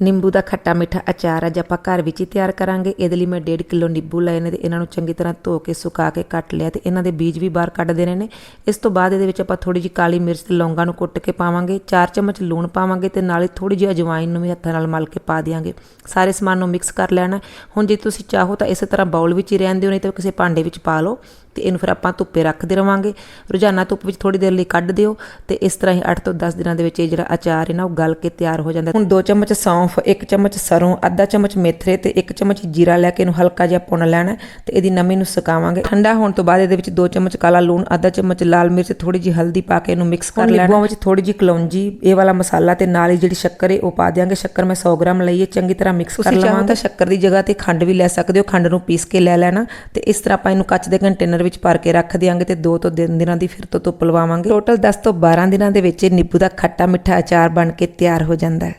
ਨਿੰਬੂ ਦਾ ਖੱਟਾ ਮਿੱਠਾ ਅਚਾਰ ਅੱਜ ਆਪਾਂ ਘਰ ਵਿੱਚ ਹੀ ਤਿਆਰ ਕਰਾਂਗੇ। ਇਹਦੇ ਲਈ ਮੈਂ 1.5 ਕਿਲੋ ਨਿੰਬੂ ਲਏ ਨੇ ਤੇ ਇਹਨਾਂ ਨੂੰ ਚੰਗੀ ਤਰ੍ਹਾਂ ਧੋ ਕੇ, ਸੁਕਾ ਕੇ ਕੱਟ ਲਿਆ ਤੇ ਇਹਨਾਂ ਦੇ ਬੀਜ ਵੀ ਬਾਹਰ ਕੱਢ ਦੇਣੇ ਨੇ। ਇਸ ਤੋਂ ਬਾਅਦ ਇਹਦੇ ਵਿੱਚ ਆਪਾਂ ਥੋੜੀ ਜਿਹੀ ਕਾਲੀ ਮਿਰਚ ਤੇ ਲੌਂਗਾਂ ਨੂੰ ਕੁੱਟ ਕੇ ਪਾਵਾਂਗੇ। 4 ਚਮਚ ਲੂਣ ਪਾਵਾਂਗੇ ਤੇ ਨਾਲੇ ਥੋੜੀ ਜਿਹੀ ਅਜਵਾਇਨ ਨੂੰ ਵੀ ਹੱਥਾਂ ਨਾਲ ਮਲ ਕੇ ਪਾ ਦਿਆਂਗੇ। ਸਾਰੇ ਸਮਾਨ ਨੂੰ ਮਿਕਸ ਕਰ ਲੈਣਾ ਹੁਣ ਜੇ ਤੁਸੀਂ ਚਾਹੋ ਤਾਂ ਇਸੇ ਤਰ੍ਹਾਂ ਬਾਉਲ ਵਿੱਚ ਹੀ ਰਹਿਣ ਦਿਓ, ਨਹੀਂ ਤਾਂ ਕਿਸੇ ਭਾਂਡੇ ਵਿੱਚ ਪਾ ਲਓ। ਤੇ ਇਹਨੂੰ ਫਿਰ ਆਪਾਂ ਧੁੱਪੇ ਰੱਖਦੇ ਰਵਾਂਗੇ। ਰੋਜ਼ਾਨਾ ਧੁੱਪ ਵਿੱਚ ਥੋੜੀ ਦੇਰ ਲਈ ਕੱਢ ਦਿਓ ਤੇ ਇਸ ਤਰ੍ਹਾਂ ਹੀ 8 ਤੋਂ 10 ਦਿਨਾਂ ਦੇ ਵਿੱਚ ਇਹ ਜਿਹੜਾ ਅਚਾਰ ਹੈ ਨਾ ਉਹ ਗਲ ਕੇ ਤਿਆਰ ਹੋ ਜਾਂਦਾ। ਹੁਣ 2 ਚਮਚ ਸੌਂਫ 1 ਚਮਚ ਸਰੋਂ ਅੱਧਾ ਚਮਚ ਮੇਥਰੇ ਤੇ 1 ਚਮਚ ਜੀਰਾ ਲੈ ਕੇ ਇਹਨੂੰ ਹਲਕਾ ਜਿਹਾ ਭੁੰਨ ਲੈਣਾ ਤੇ ਇਹਦੀ ਨਮੀ ਨੂੰ ਸੁਕਾਵਾਂਗੇ। ਠੰਡਾ ਹੋਣ ਤੋਂ ਬਾਅਦ ਇਹਦੇ ਵਿੱਚ 2 ਚਮਚ ਕਾਲਾ ਲੂਣ ਅੱਧਾ ਚਮਚ ਲਾਲ ਮਿਰਚ ਥੋੜੀ ਜਿਹੀ ਹਲਦੀ ਪਾ ਕੇ ਇਹਨੂੰ ਮਿਕਸ ਕਰ ਲੈਣਾ ਨਿੰਬੂਆਂ ਵਿੱਚ ਥੋੜੀ ਜਿਹੀ ਕਲੌਂਜੀ ਇਹ ਵਾਲਾ ਮਸਾਲਾ ਤੇ ਨਾਲ ਹੀ ਜਿਹੜੀ ਸ਼ੱਕਰ ਹੈ ਉਹ ਪਾ ਦਿਆਂਗੇ। ਸ਼ੱਕਰ ਮੈਂ 100 ਗ੍ਰਾਮ ਲਈ ਹੈ ਚੰਗੀ ਤਰ੍ਹਾਂ ਮਿਕਸ ਕਰ ਲਵਾਂਗੇ ਤਾਂ ਸ਼ੱਕਰ ਦੀ ਜਗ੍ਹਾ ਤੇ ਖੰਡ ਵੀ ਲੈ ਸਕਦੇ ਹੋ ਖੰਡ ਨੂੰ ਪੀਸ ਕੇ ਲੈ ਲੈਣਾ। ਤੇ ਇਸ ਤਰ੍ਹਾਂ ਆਪਾਂ ਇਹਨੂੰ ਕੱਚ ਦੇ ਕੰਟੇਨਰ ਵਿੱਚ ਭਰ ਕੇ ਰੱਖ ਦਿਆਂਗੇ ਤੇ 2 ਤੋਂ 3 ਦਿਨਾਂ ਦੀ ਫਿਰ ਤੋਂ ਧੁੱਪ ਲਵਾਵਾਂਗੇ। ਟੋਟਲ 10 ਤੋਂ 12 ਦਿਨਾਂ ਦੇ ਵਿੱਚ ਇਹ ਨਿੰਬੂ ਦਾ ਖੱਟਾ ਮਿੱਠਾ ਅਚਾਰ ਬਣ ਕੇ ਤਿਆਰ ਹੋ ਜਾਂਦਾ ਹੈ।